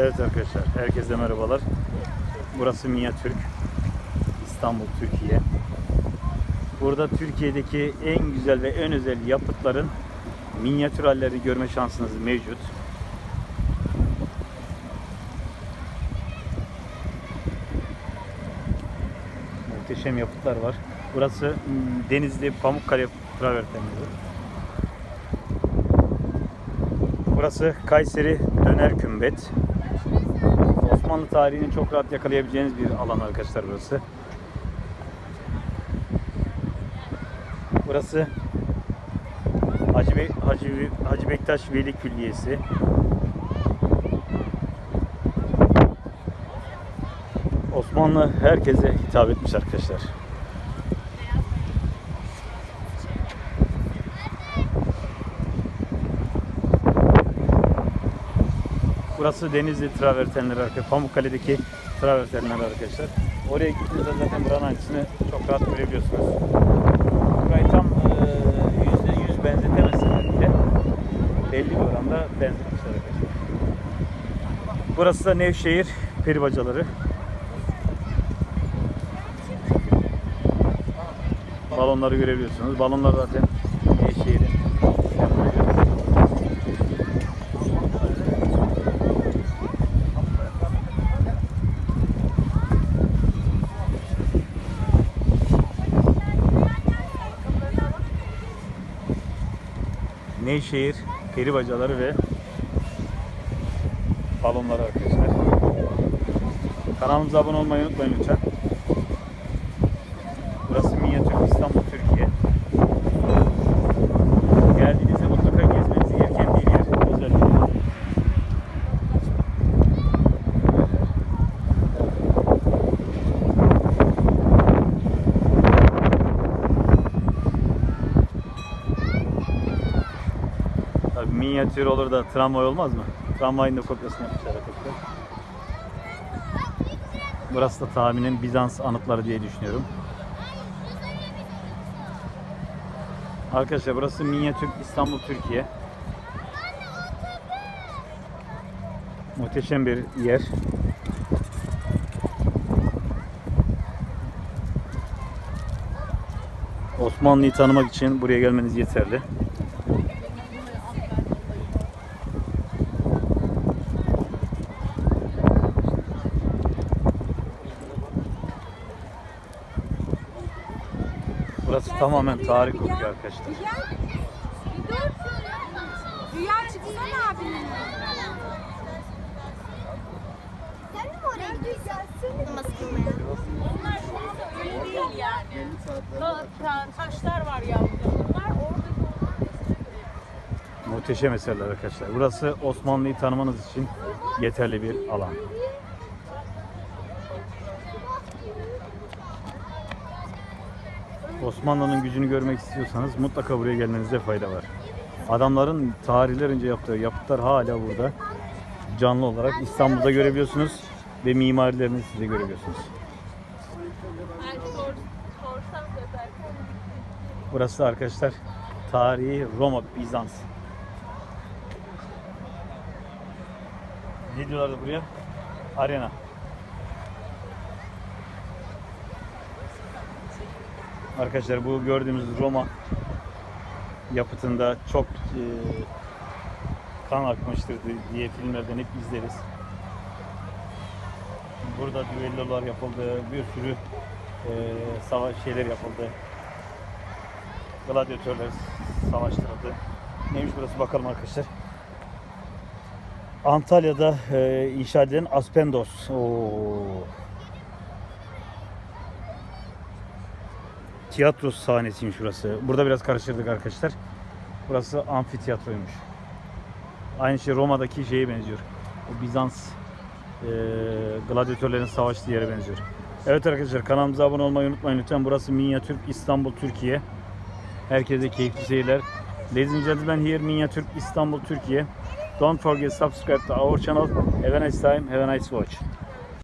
Evet arkadaşlar, herkese merhabalar. Burası Minyatürk, İstanbul, Türkiye. Burada Türkiye'deki en güzel ve en özel yapıtların minyatür hallerini görme şansınız mevcut. Muhteşem yapıtlar var. Burası hmm, Denizli Pamukkale travertenleri. Burası Kayseri Döner Kümbet. Osmanlı tarihini çok rahat yakalayabileceğiniz bir alan arkadaşlar burası. Burası Hacı, Bey, Hacı, Hacı Bektaş Veli Külliyesi. Osmanlı herkese hitap etmiş arkadaşlar. Burası Denizli travertenleri arkadaşlar. Pamukkale'deki travertenler arkadaşlar. Oraya gittiğinizde zaten buranın aynısını çok rahat görebiliyorsunuz. Burayı tam eee, yüzde yüz benzetemesinler bile belli bir oranda benzetmişler arkadaşlar. Burası da Nevşehir peribacaları. Balonları görebiliyorsunuz. Balonlar zaten Nevşehir'in. Nevşehir peri bacaları ve balonları arkadaşlar. Kanalımıza abone olmayı unutmayın lütfen. Burası Minyatür İstanbul, Türkiye. Geldiğinizde mutlaka gezmenizi gereken bir yer. Özel bir yer. Tabii minyatür olur da tramvay olmaz mı? Tramvayın da kopyasını yapmışlar arkadaşlar. Burası da tahminen Bizans anıtları diye düşünüyorum. Arkadaşlar burası Minyatür İstanbul Türkiye. Muhteşem bir yer. Osmanlı'yı tanımak için buraya gelmeniz yeterli. Burası tamamen tarih kokuyor arkadaşlar. Rüya. Çıksana abinin. Sen de mi oraya gidiyorsun? Namaz kılmaya. Onlar şu anda öyle değil yani. Ta- ta- taşlar var yavruda. Bunlar orada Muhteşem eserler arkadaşlar. Burası Osmanlı'yı tanımanız için yeterli bir alan. Osmanlı'nın gücünü görmek istiyorsanız mutlaka buraya gelmenizde fayda var. Adamların tarihler önce yaptığı yapıtlar hala burada canlı olarak İstanbul'da görebiliyorsunuz ve mimarilerini siz de görebiliyorsunuz. Burası da arkadaşlar tarihi Roma, Bizans. Ne diyorlardı buraya? Arena. Arkadaşlar bu gördüğümüz Roma yapıtında çok e, kan akmıştır diye filmlerden hep izleriz. Burada düellolar yapıldı, bir sürü e, savaş şeyler yapıldı gladyatörler savaştırıldı. Neymiş burası bakalım arkadaşlar. Antalya'da e, inşa edilen Aspendos. Oo. Tiyatro sahnesiymiş burası. Burada biraz karıştırdık arkadaşlar. Burası amfitiyatroymuş. Aynı şey Roma'daki şeye benziyor. O Bizans e, gladyatörlerin savaştığı yere benziyor. Evet arkadaşlar kanalımıza abone olmayı unutmayın lütfen. Burası Minyatürk İstanbul Türkiye. Herkese keyifli seyirler. Ladies and gentlemen, here Minyatürk İstanbul Türkiye. Don't forget subscribe to our channel. Have a nice time, have a nice watch.